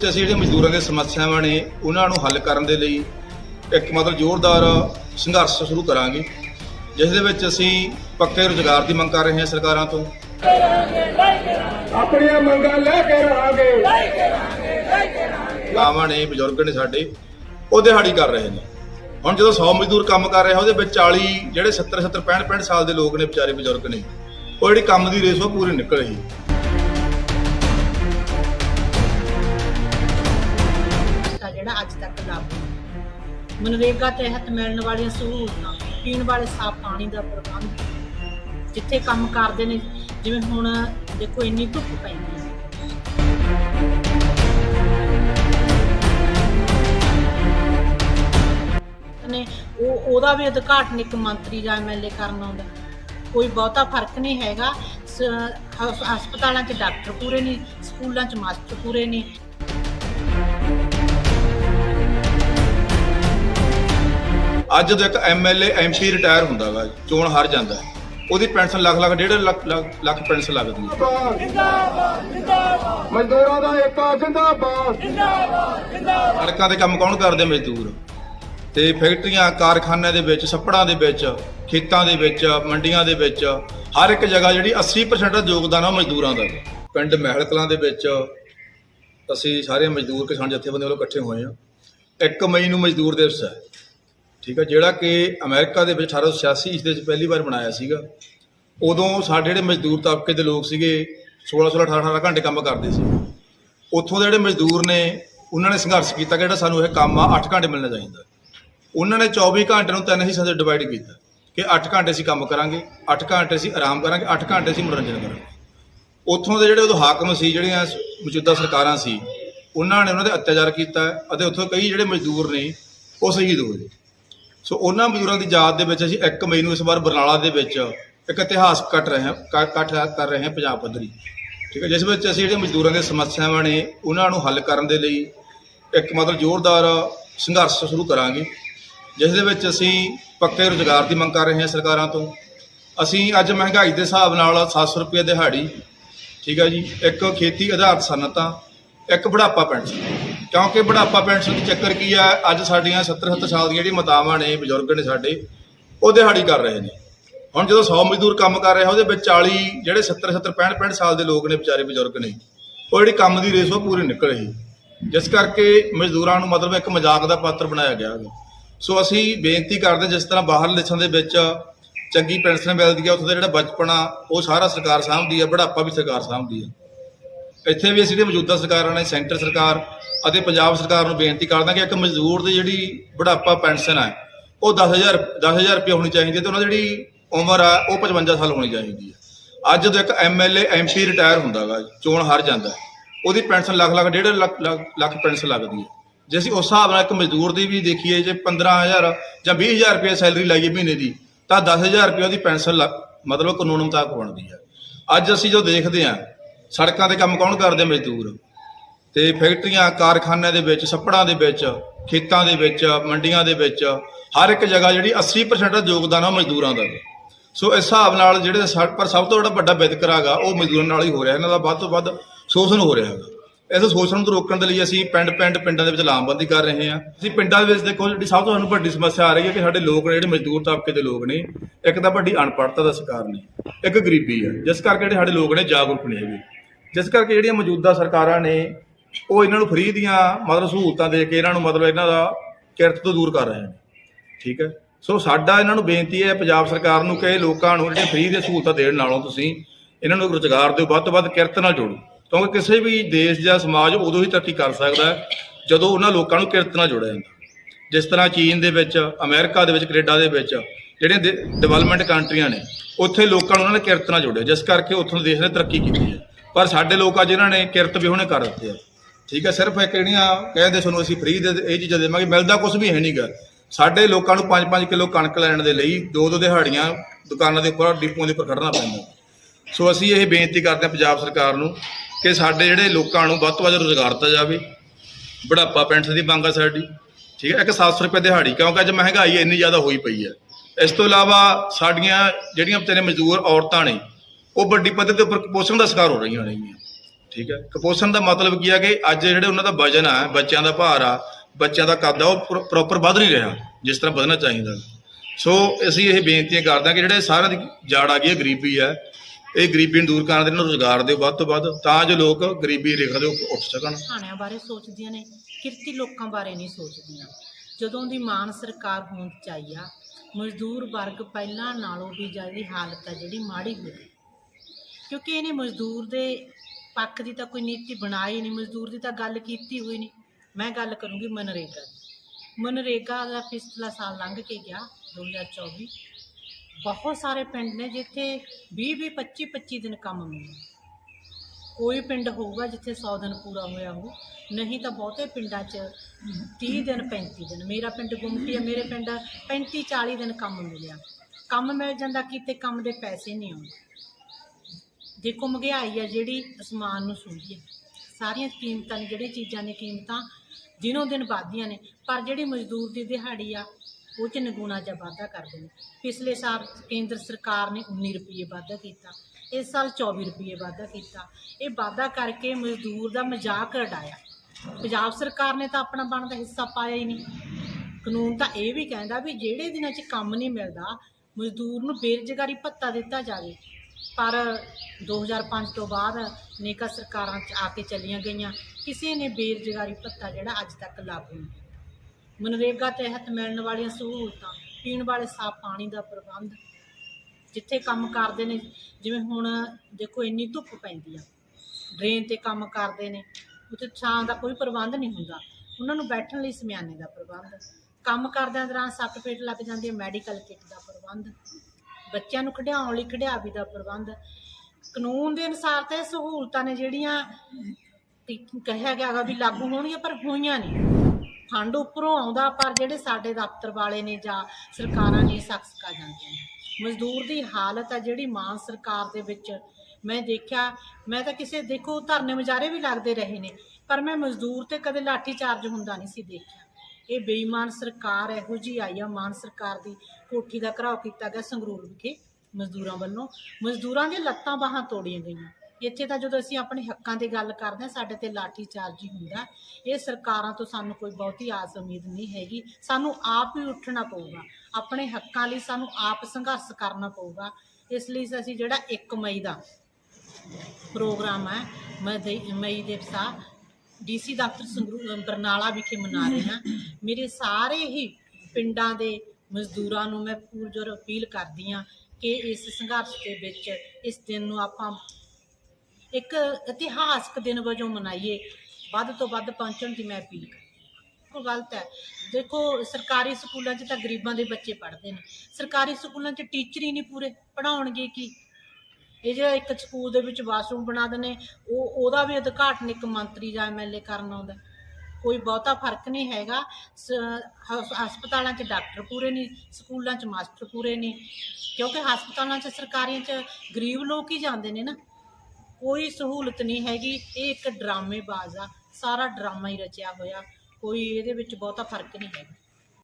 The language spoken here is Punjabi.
ਤੇ ਅਸੀਂ ਜਿਹੜੇ ਮਜ਼ਦੂਰਾਂ ਦੀਆਂ ਸਮੱਸਿਆਵਾਂ ਨੇ ਉਹਨਾਂ ਨੂੰ ਹੱਲ ਕਰਨ ਦੇ ਲਈ ਇੱਕ ਮਤਲਬ ਜ਼ੋਰਦਾਰ ਸੰਘਰਸ਼ ਸ਼ੁਰੂ ਕਰਾਂਗੇ ਜਿਸ ਦੇ ਵਿੱਚ ਅਸੀਂ ਪੱਕੇ ਰੁਜ਼ਗਾਰ ਦੀ ਮੰਗ ਕਰ ਰਹੇ ਹਾਂ ਸਰਕਾਰਾਂ ਤੋਂ। ਆਪਣੀਆਂ ਮੰਗਾਂ ਲੈ ਕੇ ਰਹਾਂਗੇ। ਲਾਵਾਂ ਨੇ ਬਜ਼ੁਰਗ ਨੇ ਸਾਡੇ ਉਹ ਦਿਹਾੜੀ ਕਰ ਰਹੇ ਨੇ। ਹੁਣ ਜਦੋਂ 100 ਮਜ਼ਦੂਰ ਕੰਮ ਕਰ ਰਿਹਾ ਉਹਦੇ ਵਿੱਚ 40 ਜਿਹੜੇ 70 70 65 65 ਸਾਲ ਦੇ ਲੋਕ ਨੇ ਵਿਚਾਰੇ ਬਜ਼ੁਰਗ ਨੇ ਉਹ ਜਿਹੜੀ ਕੰਮ ਦੀ ਰੇਸ ਉਹ ਪੂਰੀ ਨਿਕਲ ਰਹੀ ਅੱਜ ਤੱਕ ਲਾਗੂ ਮਨਰੇਗਾ ਤਹਿਤ ਮਿਲਣ ਵਾਲੀਆਂ ਸਹੂਲਤਾਂ, ਪੀਣ ਵਾਲੇ ਸਾਫ਼ ਪਾਣੀ ਦਾ ਪ੍ਰਬੰਧ, ਜਿੱਥੇ ਕੰਮ ਕਰਦੇ ਨੇ, ਜਿਵੇਂ ਹੁਣ ਦੇਖੋ ਇੰਨੀ ਧੁੱਪ ਪੈਂਦੀ ਹੈ। ਨੇ ਉਹ, ਉਹਦਾ ਵੀ ਉਦਘਾਟਨ ਇੱਕ ਮੰਤਰੀ ਜਾਂ ਐਮਐਲਏ ਕਰਨ ਆਉਂਦਾ। ਕੋਈ ਬਹੁਤਾ ਫ਼ਰਕ ਨਹੀਂ ਹੈਗਾ। ਹਸਪਤਾਲਾਂ 'ਚ ਡਾਕਟਰ ਪੂਰੇ ਨਹੀਂ ਸਕੂਲਾਂ 'ਚ ਮਾਸਟਰ ਪੂਰੇ ਨਹੀਂ ਅੱਜ ਜਦੋਂ ਇੱਕ ਐਮਐਲਏ ਐਮਪੀ ਰਿਟਾਇਰ ਹੁੰਦਾ ਵਾ ਚੋਣ ਹਾਰ ਜਾਂਦਾ ਉਹਦੀ ਪੈਨਸ਼ਨ ਲੱਖ ਲੱਖ ਡੇਢ ਲੱਖ ਲੱਖ- ਪੈਨਸ਼ਨ ਲੱਗਦੀ ਹੈ। ਮਜ਼ਦੂਰਾਂ ਦਾ ਏਕਾ ਜਿੰਦਾਬਾਦ। ਸੜਕਾਂ ਤੇ ਕੰਮ ਕੌਣ ਕਰਦੇ ਮਜ਼ਦੂਰ? ਤੇ ਫੈਕਟਰੀਆਂ ਕਾਰਖਾਨਿਆਂ ਦੇ ਵਿੱਚ ਸੱਪੜਾਂ ਦੇ ਵਿੱਚ ਖੇਤਾਂ ਦੇ ਵਿੱਚ ਮੰਡੀਆਂ ਦੇ ਵਿੱਚ ਹਰ ਇੱਕ ਜਗ੍ਹਾ ਜਿਹੜੀ 80% ਦਾ ਯੋਗਦਾਨ ਆ ਮਜ਼ਦੂਰਾਂ ਦਾ। ਪਿੰਡ ਮਹਿਲ ਕਲਾਂ ਦੇ ਵਿੱਚ ਅਸੀਂ ਸਾਰੇ ਮਜ਼ਦੂਰ ਕਿਸਾਨ ਜਥੇਬੰਦੀ ਵੱਲੋਂ ਇਕੱਠੇ ਹੋਏ ਹਾਂ। 1 ਮਈ ਨੂੰ ਮਜ਼ਦੂਰ ਦਿਵਸ ਹੈ। ਠੀਕ ਹੈ ਜਿਹੜਾ ਕਿ ਅਮਰੀਕਾ ਦੇ ਵਿੱਚ 1886 ਇਸ ਦੇ ਵਿੱਚ ਪਹਿਲੀ ਵਾਰ ਬਣਾਇਆ ਸੀਗਾ। ਉਦੋਂ ਸਾਡੇ ਜਿਹੜੇ ਮਜ਼ਦੂਰ ਤਬਕੇ ਦੇ ਲੋਕ ਸੀਗੇ 16 16 18 18 ਘੰਟੇ ਕੰਮ ਕਰਦੇ ਸੀ। ਉੱਥੋਂ ਦੇ ਜਿਹੜੇ ਮਜ਼ਦੂਰ ਨੇ, ਉਹਨਾਂ ਨੇ ਸੰਘਰਸ਼ ਕੀਤਾ ਕਿ ਜਿਹੜਾ ਸਾਨੂੰ ਇਹ ਕੰਮ ਆ 8 ਘੰਟੇ ਮਿਲਣਾ ਚਾਹੀਦਾ। ਉਹਨਾਂ ਨੇ 24 ਘੰਟੇ ਨੂੰ ਤਿੰਨ ਹਿੱਸਿਆਂ 'ਚ ਡਿਵਾਈਡ ਕੀਤਾ ਕਿ 8 ਘੰਟੇ ਅਸੀਂ ਕੰਮ ਕਰਾਂਗੇ 8 ਘੰਟੇ ਅਸੀਂ ਆਰਾਮ ਕਰਾਂਗੇ 8 ਘੰਟੇ ਅਸੀਂ ਮਨੋਰੰਜਨ ਕਰਾਂਗੇ। ਉੱਥੋਂ ਦੇ ਜਿਹੜੇ ਉਦੋਂ ਹਾਕਮ ਸੀ, ਜਿਹੜੀਆਂ ਮੌਜੂਦਾ ਸਰਕਾਰਾਂ ਸੀ, ਉਹਨਾਂ ਨੇ ਉਹਨਾਂ ਤੇ ਅਤਿਆਚਾਰ ਕੀਤਾ ਅਤੇ ਉੱਥੋਂ ਕਈ ਜਿਹੜੇ ਮਜ਼ਦੂਰ ਨੇ, ਉਹ ਸ਼ਹੀਦ ਹੋਏ। ਸੋ ਉਹਨਾਂ ਮਜ਼ਦੂਰਾਂ ਦੀ ਯਾਦ ਦੇ ਵਿੱਚ ਅਸੀਂ 1 ਮਈ ਨੂੰ ਇਸ ਵਾਰ ਬਰਨਾਲਾ ਦੇ ਵਿੱਚ ਇੱਕ ਇਤਿਹਾਸ ਕੱਟ ਰਹੇ ਹਾਂ ਕੱਟ ਕਰ ਰਹੇ ਹਾਂ ਪੰਜਾਬ ਪੱਧਰੀ। ਠੀਕ ਹੈ, ਜਿਸ ਵਿੱਚ ਅਸੀਂ ਜਿਹੜੇ ਮਜ਼ਦੂਰਾਂ ਦੀਆਂ ਸਮੱਸਿਆਵਾਂ ਨੇ, ਉਹਨਾਂ ਨੂੰ ਹੱਲ ਕਰਨ ਦੇ ਲਈ ਇੱਕ ਮਤਲਬ ਜ਼ੋਰਦਾਰ ਸੰਘਰਸ਼ ਸ਼ੁਰੂ ਕਰਾਂਗੇ, ਜਿਸ ਦੇ ਵਿੱਚ ਅਸੀਂ ਪੱਕੇ ਰੁਜ਼ਗਾਰ ਦੀ ਮੰਗ ਕਰ ਰਹੇ ਹਾਂ ਸਰਕਾਰਾਂ ਤੋਂ। ਅਸੀਂ ਅੱਜ ਮਹਿੰਗਾਈ ਦੇ ਹਿਸਾਬ ਨਾਲ 700 ਰੁਪਏ ਦਿਹਾੜੀ, ਠੀਕ ਹੈ ਜੀ, ਇੱਕ ਖੇਤੀ ਆਧਾਰਿਤ ਸਨਅਤਾਂ ਇੱਕ ਬੁਢਾਪਾ ਪੈਨਸ਼ਨ ਕਿਉਂਕਿ ਬੁਢਾਪਾ ਪੈਨਸ਼ਨ ਦੀ ਚੱਕਰ ਕੀ ਹੈ ਅੱਜ ਸਾਡੀਆਂ 70 70 ਸਾਲ ਦੀਆਂ ਜਿਹੜੀ ਮਾਤਾਵਾਂ ਨੇ, ਬਜ਼ੁਰਗ ਨੇ ਸਾਡੇ, ਉਹ ਦਿਹਾੜੀ ਕਰ ਰਹੇ ਨੇ। ਹੁਣ ਜਦੋਂ 100 ਮਜ਼ਦੂਰ ਕੰਮ ਕਰ ਰਿਹਾ, ਉਹਦੇ ਵਿੱਚ 40 ਜਿਹੜੇ 70 70 65 65 ਸਾਲ ਦੇ ਲੋਕ ਨੇ ਵਿਚਾਰੇ ਬਜ਼ੁਰਗ ਨੇ, ਉਹ ਜਿਹੜੀ ਕੰਮ ਦੀ ਰੇਸ, ਉਹ ਪੂਰੀ ਨਿਕਲ ਰਹੀ। ਜਿਸ ਕਰਕੇ ਮਜ਼ਦੂਰਾਂ ਨੂੰ ਮਤਲਬ ਇੱਕ ਮਜ਼ਾਕ ਦਾ ਪਾਤਰ ਬਣਾਇਆ ਗਿਆ ਹੈ ਸੋ ਅਸੀਂ ਬੇਨਤੀ ਕਰਦੇ ਜਿਸ ਤਰ੍ਹਾਂ ਬਾਹਰ ਦੇਸ਼ਾਂ ਦੇ ਵਿੱਚ ਚੰਗੀ ਪੈਨਸ਼ਨ ਮਿਲਦੀ ਹੈ, ਉੱਥੇ ਦਾ ਜਿਹੜਾ ਬਚਪਨਾ, ਉਹ ਸਾਰਾ ਸਰਕਾਰ ਸਾਂਭਦੀ ਹੈ, ਬੁਢਾਪਾ ਵੀ ਸਰਕਾਰ ਸਾਂਭਦੀ ਹੈ। ਇੱਥੇ ਵੀ ਅਸੀਂ ਜਿਹੜੀ ਮੌਜੂਦਾ ਸਰਕਾਰਾਂ ਨੇ ਸੈਂਟਰ ਸਰਕਾਰ ਅਤੇ ਪੰਜਾਬ ਸਰਕਾਰ ਨੂੰ ਬੇਨਤੀ ਕਰਦਾ ਕਿ ਇੱਕ ਮਜ਼ਦੂਰ ਦੀ ਜਿਹੜੀ ਬੁਢਾਪਾ ਪੈਨਸ਼ਨ ਹੈ, ਉਹ 10000 10000 ਰੁਪਏ ਹੋਣੀ ਚਾਹੀਦੀ ਹੈ ਤੇ ਉਹਨਾਂ ਦੀ ਜਿਹੜੀ ਉਮਰ ਆ, ਉਹ 55 ਸਾਲ ਹੋਣੀ ਚਾਹੀਦੀ ਹੈ। ਅੱਜ ਜਦੋਂ ਇੱਕ ਐਮਐਲਏ ਐਮਪੀ ਰਿਟਾਇਰ ਹੁੰਦਾ ਗਾ, ਚੋਣ ਹਾਰ ਜਾਂਦਾ ਉਹਦੀ ਪੈਨਸ਼ਨ ਲੱਖ ਲੱਖ, ਡੇਢ ਲੱਖ, ਲੱਖ- ਲੱਖ ਪੈਨਸ਼ਨ ਲੱਗਦੀ ਹੈ। ਜੇ ਅਸੀਂ ਉਸ ਹਿਸਾਬ ਨਾਲ ਇੱਕ ਮਜ਼ਦੂਰ ਦੀ ਵੀ ਦੇਖੀਏ, ਜੇ 15000 ਜਾਂ 20000 ਰੁਪਏ ਸੈਲਰੀ ਲਾਈਏ ਮਹੀਨੇ ਦੀ, ਤਾਂ 10000 ਰੁਪਏ ਉਹਦੀ ਪੈਨਸ਼ਨ ਲੱਗ- ਮਤਲਬ ਕਾਨੂੰਨ ਮੁਤਾਬਕ ਬਣਦੀ ਹੈ। ਅੱਜ ਅਸੀਂ ਜੋ ਦੇਖਦੇ ਹਾਂ ਸੜਕਾਂ ਤੇ ਕੰਮ ਕੌਣ ਕਰਦੇ ਮਜ਼ਦੂਰ? ਤੇ ਫੈਕਟਰੀਆਂ, ਕਾਰਖਾਨਿਆਂ ਦੇ ਵਿੱਚ, ਸੱਪੜਾਂ ਦੇ ਵਿੱਚ, ਖੇਤਾਂ ਦੇ ਵਿੱਚ, ਮੰਡੀਆਂ ਦੇ ਵਿੱਚ, ਹਰ ਇੱਕ ਜਗ੍ਹਾ ਜਿਹੜੀ 80% ਦਾ ਯੋਗਦਾਨ ਆ ਉਹ ਮਜ਼ਦੂਰਾਂ ਦਾ ਸੋ ਇਸ ਹਿਸਾਬ ਨਾਲ ਜਿਹੜੇ ਪਰ ਸਭ ਤੋਂ ਜਿਹੜਾ ਵੱਡਾ ਵਿਤਕਰਾ ਹੈਗਾ, ਉਹ ਮਜ਼ਦੂਰਾਂ ਨਾਲ ਹੀ ਹੋ ਰਿਹਾ। ਇਹਨਾਂ ਦਾ ਵੱਧ ਤੋਂ ਵੱਧ ਸ਼ੋਸ਼ਣ ਹੋ ਰਿਹਾ ਹੈਗਾ। ਇਸ ਸ਼ੋਸ਼ਣ ਨੂੰ ਰੋਕਣ ਦੇ ਲਈ ਅਸੀਂ ਪਿੰਡ ਪਿੰਡ ਪਿੰਡਾਂ ਦੇ ਵਿੱਚ ਲਾਮਬੰਦੀ ਕਰ ਰਹੇ ਹਾਂ। ਅਸੀਂ ਪਿੰਡਾਂ ਦੇ ਵਿੱਚ ਦੇਖੋ, ਜਿਹੜੀ ਸਭ ਤੋਂ ਸਾਨੂੰ ਵੱਡੀ ਸਮੱਸਿਆ ਆ ਰਹੀ ਹੈ ਕਿ ਸਾਡੇ ਲੋਕ ਨੇ, ਜਿਹੜੇ ਮਜ਼ਦੂਰ ਤਬਕੇ ਦੇ ਲੋਕ ਨੇ, ਇੱਕ ਤਾਂ ਵੱਡੀ ਅਨਪੜ੍ਹਤਾ ਦਾ ਸ਼ਿਕਾਰ ਨੇ, ਇੱਕ ਗਰੀਬੀ ਹੈ ਜਿਸ ਕਰਕੇ ਜਿਹੜੇ ਸਾਡੇ ਲੋਕ ਨੇ ਜਾਗਰੂਕ ਨਹੀਂ ਹੈਗੇ। ਜਿਸ ਕਰਕੇ ਜਿਹੜੀਆਂ ਮੌਜੂਦਾ ਸਰਕਾਰਾਂ ਨੇ ਉਹ ਇਹਨਾਂ ਨੂੰ ਫ੍ਰੀ ਦੀਆਂ ਮਤਲਬ ਸਹੂਲਤਾਂ ਦੇ ਕੇ ਇਹਨਾਂ ਨੂੰ ਮਤਲਬ ਇਹਨਾਂ ਦਾ ਕਿਰਤ ਤੋਂ ਦੂਰ ਕਰ ਰਹੇ ਨੇ। ਠੀਕ ਹੈ? ਸੋ ਸਾਡਾ ਇਹਨਾਂ ਨੂੰ ਬੇਨਤੀ ਹੈ ਪੰਜਾਬ ਸਰਕਾਰ ਨੂੰ ਕਿ ਲੋਕਾਂ ਨੂੰ ਜਿਹੜੇ ਫ੍ਰੀ ਦੀਆਂ ਸਹੂਲਤਾਂ ਦੇਣ ਨਾਲੋਂ ਤੁਸੀਂ ਇਹਨਾਂ ਨੂੰ ਰੁਜ਼ਗਾਰ ਦਿਓ, ਵੱਧ ਤੋਂ ਵੱਧ ਕਿਰਤ ਨਾਲ ਜੋੜੋ। ਕਿਉਂਕਿ ਕਿਸੇ ਵੀ ਦੇਸ਼ ਜਾਂ ਸਮਾਜ ਉਦੋਂ ਹੀ ਤਰੱਕੀ ਕਰ ਸਕਦਾ ਜਦੋਂ ਉਹਨਾਂ ਲੋਕਾਂ ਨੂੰ ਕਿਰਤ ਨਾਲ ਜੋੜਿਆ ਜਾਂਦਾ ਜਿਸ ਤਰ੍ਹਾਂ ਚੀਨ ਦੇ ਵਿੱਚ, ਅਮਰੀਕਾ ਦੇ ਵਿੱਚ, ਕੈਨੇਡਾ ਦੇ ਵਿੱਚ ਜਿਹੜੇ ਡਿਵੈਲਪਮੈਂਟ ਕੰਟਰੀਆਂ ਨੇ, ਉੱਥੇ ਲੋਕਾਂ ਨੂੰ ਉਹਨਾਂ ਨੇ ਕਿਰਤ ਨਾਲ ਜੋੜਿਆ, ਜਿਸ ਕਰਕੇ ਉੱਥੋਂ ਦੇਸ਼ ਨੇ ਤਰੱਕੀ ਕੀਤੀ ਹੈ। ਪਰ ਸਾਡੇ ਲੋਕ ਆ ਜਿਨ੍ਹਾਂ ਨੇ ਕਿਰਤ ਵੀ ਵਿਹੂਣੇ ਕਰ ਦਿੱਤੇ ਆ ਠੀਕ ਹੈ, ਸਿਰਫ ਇੱਕ ਜਿਹੜੀਆਂ ਕਹਿੰਦੇ ਤੁਹਾਨੂੰ ਅਸੀਂ ਫ੍ਰੀ ਦੇ ਇਹ ਚੀਜ਼ਾਂ ਦੇਵਾਂਗੇ, ਮਿਲਦਾ ਕੁਝ ਵੀ ਹੈ ਨਹੀਂਗਾ ਸਾਡੇ ਲੋਕਾਂ ਨੂੰ 5-5 ਕਿਲੋ ਕਣਕ ਲੈਣ ਦੇ ਲਈ ਦੋ ਦੋ ਦਿਹਾੜੀਆਂ ਦੁਕਾਨਾਂ ਦੇ ਉੱਪਰ, ਡਿਪੂਆਂ ਦੇ ਉੱਪਰ ਖੜਨਾ ਪੈਂਦਾ ਸੋ ਅਸੀਂ ਇਹ ਬੇਨਤੀ ਕਰਦੇ ਹਾਂ ਪੰਜਾਬ ਸਰਕਾਰ ਨੂੰ ਕਿ ਸਾਡੇ ਜਿਹੜੇ ਲੋਕਾਂ ਨੂੰ ਵੱਧ ਤੋਂ ਵੱਧ ਰੁਜ਼ਗਾਰ ਦਿੱਤਾ ਜਾਵੇ। ਬੁਢਾਪਾ ਪੈਨਸ਼ਨ ਦੀ ਮੰਗ ਆ ਸਾਡੀ। ਠੀਕ ਹੈ, ਇੱਕ 700 ਰੁਪਏ ਦਿਹਾੜੀ, ਕਿਉਂਕਿ ਅੱਜ ਮਹਿੰਗਾਈ ਇੰਨੀ ਜ਼ਿਆਦਾ ਹੋਈ ਪਈ ਹੈ। ਇਸ ਤੋਂ ਇਲਾਵਾ ਸਾਡੀਆਂ ਜਿਹੜੀਆਂ ਵਿਚਾਰੇ ਮਜ਼ਦੂਰ ਔਰਤਾਂ ਨੇ ਉਹ ਵੱਡੀ ਪੱਧਰ ਦੇ ਉੱਪਰ ਕੁਪੋਸ਼ਣ ਦਾ ਸ਼ਿਕਾਰ ਹੋ ਰਹੀਆਂ ਨੇਗੀਆਂ ਠੀਕ ਹੈ? ਕੁਪੋਸ਼ਣ ਦਾ ਮਤਲਬ ਕੀ ਹੈ ਕਿ ਅੱਜ ਜਿਹੜੇ ਉਹਨਾਂ ਦਾ ਵਜਨ ਆ, ਬੱਚਿਆਂ ਦਾ ਭਾਰ ਆ, ਬੱਚਿਆਂ ਦਾ ਕੱਦ ਆ, ਉਹ ਪ੍ਰੋਪਰ ਵੱਧ ਨਹੀਂ ਰਿਹਾ, ਜਿਸ ਤਰ੍ਹਾਂ ਵਧਣਾ ਚਾਹੀਦਾ। ਸੋ ਅਸੀਂ ਇਹ ਬੇਨਤੀਆਂ ਕਰਦੇ ਹਾਂ ਕਿ ਜਿਹੜੇ ਸਾਰਿਆਂ ਦੀ ਜੜ ਆ ਗਈ ਹੈ, ਗਰੀਬੀ ਹੈ, ਇਹ ਗਰੀਬੀ ਨੂੰ ਦੂਰ ਕਰਨ ਦੇ ਨਾਲ ਰੋਜ਼ਗਾਰ ਦਿਓ ਵੱਧ ਤੋਂ ਵੱਧ, ਤਾਂ ਜੋ ਲੋਕ ਗਰੀਬੀ ਰੇਖਾ ਦੇ ਉੱਠ ਸਕਣ। ਖਾਣਿਆਂ ਬਾਰੇ ਸੋਚਦੀਆਂ ਨੇ, ਕਿਰਤੀ ਲੋਕਾਂ ਬਾਰੇ ਨਹੀਂ ਸੋਚਦੀਆਂ। ਜਦੋਂ ਦੀ ਮਾਨ ਸਰਕਾਰ ਹੋਂਦ ਚ ਆਈ ਆ, ਮਜ਼ਦੂਰ ਵਰਗ ਪਹਿਲਾਂ ਨਾਲੋਂ ਵੀ ਜ਼ਿਆਦਾ ਹਾਲਤ ਆ, ਜਿਹੜੀ ਮਾੜੀ ਹੋ ਗਈ। ਕਿਉਂਕਿ ਇਹਨੇ ਮਜ਼ਦੂਰ ਦੇ ਪੱਖ ਦੀ ਤਾਂ ਕੋਈ ਨੀਤੀ ਬਣਾਈ ਨਹੀਂ, ਮਜ਼ਦੂਰ ਦੀ ਤਾਂ ਗੱਲ ਕੀਤੀ ਹੋਈ ਨਹੀਂ। ਮੈਂ ਗੱਲ ਕਰੂੰਗੀ ਮਨਰੇਗਾ ਦੀ। ਮਨਰੇਗਾ ਦਾ ਪਿਛਲਾ ਸਾਲ ਲੰਘ ਕੇ ਗਿਆ 2024 ਬਹੁਤ ਸਾਰੇ ਪਿੰਡ ਨੇ ਜਿੱਥੇ 20 20 25 25 ਦਿਨ ਕੰਮ ਮਿਲਿਆ ਕੋਈ ਪਿੰਡ ਹੋਊਗਾ ਜਿੱਥੇ 100 ਦਿਨ ਪੂਰਾ ਹੋਇਆ ਹੋ ਨਹੀਂ ਤਾਂ ਬਹੁਤੇ ਪਿੰਡਾਂ 'ਚ 30 ਦਿਨ 35 ਦਿਨ। ਮੇਰਾ ਪਿੰਡ ਗੁੰਮਟੀ ਹੈ ਮੇਰੇ ਪਿੰਡ 35 40 ਦਿਨ ਕੰਮ ਮਿਲਿਆ। ਕੰਮ ਮਿਲ ਜਾਂਦਾ, ਕਿਤੇ ਕੰਮ ਦੇ ਪੈਸੇ ਨਹੀਂ ਆਉਂਦੇ। ਦੇਖੋ ਮਹਿੰਗਾਈ ਆ ਜਿਹੜੀ ਅਸਮਾਨ ਨੂੰ ਛੂਹਦੀ ਹੈ ਸਾਰੀਆਂ ਕੀਮਤਾਂ ਨੇ, ਜਿਹੜੀਆਂ ਚੀਜ਼ਾਂ ਨੇ ਕੀਮਤਾਂ ਦਿਨੋਂ ਦਿਨ ਵਧਦੀਆਂ ਨੇ, ਪਰ ਜਿਹੜੀ ਮਜ਼ਦੂਰ ਦੀ ਦਿਹਾੜੀ ਆ, ਉਹ 'ਚ ਨਿਗੁਣਾ ਜਿਹਾ ਵਾਧਾ ਕਰਦੇ ਨੇ। ਪਿਛਲੇ ਸਾਲ ਕੇਂਦਰ ਸਰਕਾਰ ਨੇ 19 ਰੁਪਏ ਵਾਧਾ ਕੀਤਾ, ਇਸ ਸਾਲ 24 ਰੁਪਏ ਵਾਧਾ ਕੀਤਾ। ਇਹ ਵਾਧਾ ਕਰਕੇ ਮਜ਼ਦੂਰ ਦਾ ਮਜ਼ਾਕ ਉਡਾਇਆ ਪੰਜਾਬ ਸਰਕਾਰ ਨੇ ਤਾਂ ਆਪਣਾ ਬਣਦਾ ਹਿੱਸਾ ਪਾਇਆ ਹੀ ਨਹੀਂ। ਕਾਨੂੰਨ ਤਾਂ ਇਹ ਵੀ ਕਹਿੰਦਾ ਵੀ ਜਿਹੜੇ ਦਿਨਾਂ 'ਚ ਕੰਮ ਨਹੀਂ ਮਿਲਦਾ, ਮਜ਼ਦੂਰ ਨੂੰ ਬੇਰੁਜ਼ਗਾਰੀ ਭੱਤਾ ਦਿੱਤਾ ਜਾਵੇ। ਪਰ 2005 ਤੋਂ ਬਾਅਦ ਨੇਕਾ ਸਰਕਾਰਾਂ 'ਚ ਆ ਕੇ ਚੱਲੀਆਂ ਗਈਆਂ। ਕਿਸੇ ਨੇ ਬੇਰੁਜ਼ਗਾਰੀ ਭੱਤਾ ਜਿਹੜਾ ਅੱਜ ਤੱਕ ਲਾਗੂ ਨਹੀਂ ਕੀਤਾ। ਮਨਰੇਗਾ ਤਹਿਤ ਮਿਲਣ ਵਾਲੀਆਂ ਸਹੂਲਤਾਂ, ਪੀਣ ਵਾਲੇ ਸਾਫ਼ ਪਾਣੀ ਦਾ ਪ੍ਰਬੰਧ, ਜਿੱਥੇ ਕੰਮ ਕਰਦੇ ਨੇ, ਜਿਵੇਂ ਹੁਣ ਦੇਖੋ ਇੰਨੀ ਧੁੱਪ ਪੈਂਦੀ ਆ। ਡਰੇਨ ਤੇ ਕੰਮ ਕਰਦੇ ਨੇ, ਉੱਥੇ ਛਾਂ ਦਾ ਕੋਈ ਪ੍ਰਬੰਧ ਨਹੀਂ ਹੁੰਦਾ। ਉਹਨਾਂ ਨੂੰ ਬੈਠਣ ਲਈ ਸਮਿਆਨੇ ਦਾ ਪ੍ਰਬੰਧ, ਕੰਮ ਕਰਦਿਆਂ ਦੌਰਾਨ ਸੱਟ ਪੇਟ ਲੱਗ ਜਾਂਦੀ ਹੈ ਮੈਡੀਕਲ ਕਿੱਟ ਦਾ ਪ੍ਰਬੰਧ। ਬੱਚਿਆਂ ਨੂੰ ਖਿਡਾਉਣ ਲਈ ਖਿਡਾਵੀ ਦਾ ਪ੍ਰਬੰਧ। ਕਾਨੂੰਨ ਦੇ ਅਨੁਸਾਰ ਤਾਂ ਇਹ ਸਹੂਲਤਾਂ ਨੇ ਜਿਹੜੀਆਂ ਤੇ ਕਿਹਾ ਗਿਆ ਗਾ ਵੀ ਲਾਗੂ ਹੋਣਗੀਆਂ, ਪਰ ਹੋਈਆਂ ਨਹੀਂ। ਫੰਡ ਉੱਪਰੋਂ ਆਉਂਦਾ, ਪਰ ਜਿਹੜੇ ਸਾਡੇ ਦਫ਼ਤਰ ਵਾਲੇ ਨੇ ਜਾਂ ਸਰਕਾਰਾਂ ਨੇ ਸਖਸ ਜਾਂਦੀਆਂ ਨੇ। ਮਜ਼ਦੂਰ ਦੀ ਹਾਲਤ ਆ ਜਿਹੜੀ ਮਾਨ ਸਰਕਾਰ ਦੇ ਵਿੱਚ ਮੈਂ ਦੇਖਿਆ, ਮੈਂ ਤਾਂ ਕਿਸੇ ਦੇਖੋ ਧਰਨੇ ਮੁਜ਼ਾਰੇ ਵੀ ਲੱਗਦੇ ਰਹੇ ਨੇ, ਪਰ ਮੈਂ ਮਜ਼ਦੂਰ ਤੇ ਕਦੇ ਲਾਠੀ ਚਾਰਜ ਹੁੰਦਾ ਨਹੀਂ ਸੀ ਦੇਖਿਆ। ਇਹ ਬੇਈਮਾਨ ਸਰਕਾਰ ਇਹੋ ਜੀ ਆਈ ਆ, ਮਾਨ ਸਰਕਾਰ ਦੀ ਕੋਠੀ ਦਾ ਘਰਾਓ ਕੀਤਾ ਗਿਆ ਸੰਗਰੂਰ ਵਿਖੇ ਮਜ਼ਦੂਰਾਂ ਵੱਲੋਂ। ਮਜ਼ਦੂਰਾਂ ਦੀਆਂ ਲੱਤਾਂ ਬਾਹਾਂ ਤੋੜੀਆਂ ਗਈਆਂ। ਇੱਥੇ ਤਾਂ ਜਦੋਂ ਅਸੀਂ ਆਪਣੇ ਹੱਕਾਂ ਦੀ ਗੱਲ ਕਰਦੇ ਹਾਂ, ਸਾਡੇ ਤੇ ਲਾਠੀ ਚਾਰਜ ਹੀ ਹੁੰਦਾ ਇਹ ਸਰਕਾਰਾਂ ਤੋਂ ਸਾਨੂੰ ਕੋਈ ਬਹੁਤੀ ਆਸ ਉਮੀਦ ਨਹੀਂ ਹੈਗੀ। ਸਾਨੂੰ ਆਪ ਹੀ ਉੱਠਣਾ ਪਊਗਾ। ਆਪਣੇ ਹੱਕਾਂ ਲਈ ਸਾਨੂੰ ਆਪ ਸੰਘਰਸ਼ ਕਰਨਾ ਪਊਗਾ। ਇਸ ਲਈ ਅਸੀਂ ਜਿਹੜਾ 1 ਮਈ ਦਾ ਪ੍ਰੋਗਰਾਮ ਹੈ, ਮਈ ਮਈ ਦੇ ਵਸਾ ਡੀਸੀ ਦਫ਼ਤਰ ਸੰਗਰੂ ਬਰਨਾਲਾ ਵਿਖੇ ਮਨਾ ਰਹੇ। ਹਾਂ ਮੇਰੇ ਸਾਰੇ ਹੀ ਪਿੰਡਾਂ ਦੇ ਮਜ਼ਦੂਰਾਂ ਨੂੰ ਮੈਂ ਪੂਰਜੋਰ ਅਪੀਲ ਕਰਦੀ ਹਾਂ ਕਿ ਇਸ ਸੰਘਰਸ਼ ਦੇ ਵਿੱਚ ਇਸ ਦਿਨ ਨੂੰ ਆਪਾਂ ਇੱਕ ਇਤਿਹਾਸਕ ਦਿਨ ਵਜੋਂ ਮਨਾਈਏ। ਵੱਧ ਤੋਂ ਵੱਧ ਪਹੁੰਚਣ ਦੀ ਮੈਂ ਅਪੀਲ ਕਰਦੀ ਉਹ ਗਲਤ ਹੈ। ਦੇਖੋ ਸਰਕਾਰੀ ਸਕੂਲਾਂ 'ਚ ਤਾਂ ਗਰੀਬਾਂ ਦੇ ਬੱਚੇ ਪੜ੍ਹਦੇ ਨੇ। ਸਰਕਾਰੀ ਸਕੂਲਾਂ 'ਚ ਟੀਚਰ ਹੀ ਨਹੀਂ ਪੂਰੇ। ਪੜਾਉਣਗੇ ਕੀ? ਇਹ ਜਿਹੜਾ ਇੱਕ ਸਕੂਲ ਦੇ ਵਿੱਚ ਵਾਸ਼ਰੂਮ ਬਣਾ ਦਨੇ ਉਹ, ਉਹਦਾ ਵੀ ਉਦਘਾਟਨ ਇੱਕ ਮੰਤਰੀ ਜਾਂ ਐਮਐਲਏ ਕਰਨ ਆਉਂਦਾ। ਕੋਈ ਬਹੁਤਾ ਫ਼ਰਕ ਨਹੀਂ ਹੈਗਾ। ਸ- ਹਸਪਤਾਲਾਂ 'ਚ ਡਾਕਟਰ ਪੂਰੇ ਨਹੀਂ, ਸਕੂਲਾਂ 'ਚ ਮਾਸਟਰ ਪੂਰੇ ਨਹੀਂ। ਕਿਉਂਕਿ ਹਸਪਤਾਲਾਂ 'ਚ ਸਰਕਾਰੀਆਂ 'ਚ ਗਰੀਬ ਲੋਕ ਹੀ ਜਾਂਦੇ ਨੇ ਨਾ। ਕੋਈ ਸਹੂਲਤ ਨਹੀਂ ਹੈਗੀ। ਇਹ ਇੱਕ ਡਰਾਮੇਬਾਜ਼ ਆ। ਸਾਰਾ ਡਰਾਮਾ ਹੀ ਰਚਿਆ ਹੋਇਆ। ਕੋਈ ਇਹਦੇ ਵਿੱਚ ਬਹੁਤਾ ਫ਼ਰਕ ਨਹੀਂ ਹੈਗਾ।